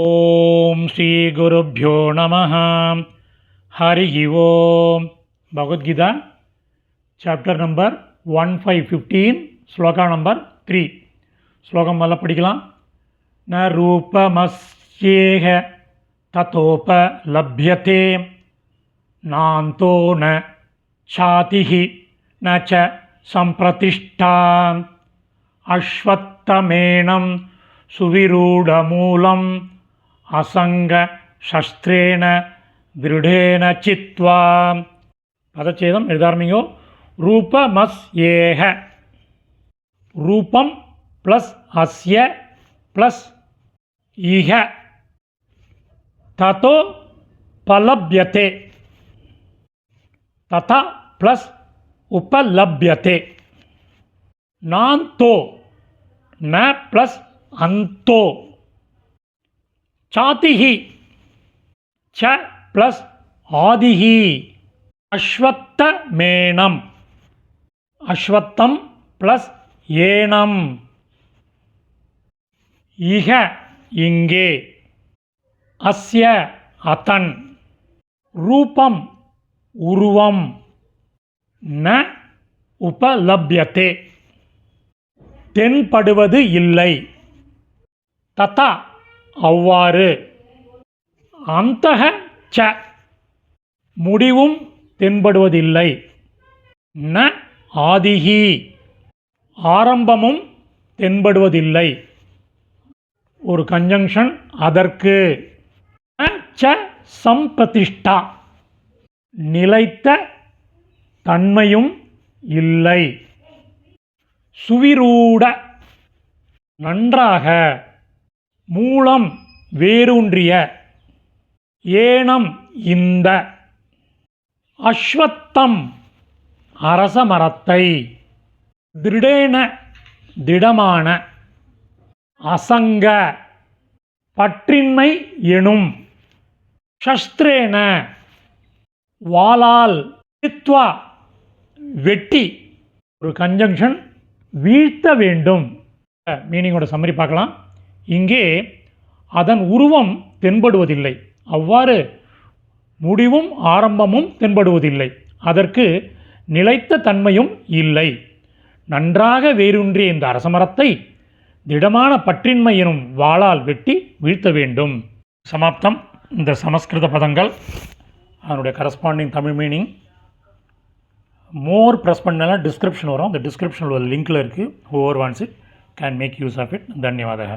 ओम श्री गुरुभ्यो नम। हरि ओम। Bhagavad Gita chapter number one five fifteen श्लोक नंबर थ्री श्लोक वाल पढ़ा न रूपमस्येह तथोपलभ्यते नान्तो न छाति न च संप्रतिष्ठा अश्वत्थमेणं सुविरूढमूलं அசங்க சஸ்திரேன திருடேன சித்வா பதச்சேதம் எழுதாரம்பிங்கோ ரூபமஸ் ஏக ரூபம் ப்ளஸ் அஸ்ய ப்ளஸ் இஹ ததோ பலப்யத்தே ததா ப்ளஸ் உபலப்யத்தே நாந்தோ ந ப்ளஸ் ச ப்ளஸ் ஆதிஹி. அஸ்வத்த மேனம். அஸ்வத்தம் ப்ளஸ் ஏனம். இக இங்கே. அஸ்ய அதன் ரூபம் உருவம். ந உபலப்யத்தே. தென்படுவது இல்லை. ததா அவ்வாறு. அந்தக ச. முடிவும் தென்படுவதில்லை. ந ஆதிகி ஆரம்பமும் தென்படுவதில்லை. ஒரு கன்ஜங்ஷன் அதற்கு. ந ச சம்பிரதிஷ்டா. நிலைத்த தன்மையும் இல்லை. சுவிரூட. நன்றாக. மூலம் வேரூன்றிய ஏனம் இந்த அஸ்வத்தம் அரச மரத்தை திருடேன திடமான அசங்க பற்றின்மை எனும் ஷஸ்திரேன வாளால் சித்வா வெட்டி ஒரு கன்ஜங்ஷன் வீழ்த்த வேண்டும். மீனிங்கோட சம்மரி பார்க்கலாம். இங்கே அதன் உருவம் தென்படுவதில்லை. அவ்வாறு முடிவும் ஆரம்பமும் தென்படுவதில்லை. அதற்கு நிலைத்த தன்மையும் இல்லை. நன்றாக வேரூன்றிய இந்த அரசமரத்தை திடமான பற்றின்மை எனும் வாளால் வெட்டி வீழ்த்த வேண்டும். சமாப்தம். இந்த சமஸ்கிருத பதங்கள் அதனுடைய corresponding Tamil meaning more press பண்ணலாம் டிஸ்கிரிப்ஷன் வரும். அந்த டிஸ்கிரிப்ஷனில் ஒரு லிங்க்கில் இருக்குது over once it can make use of it தன்யவாதக.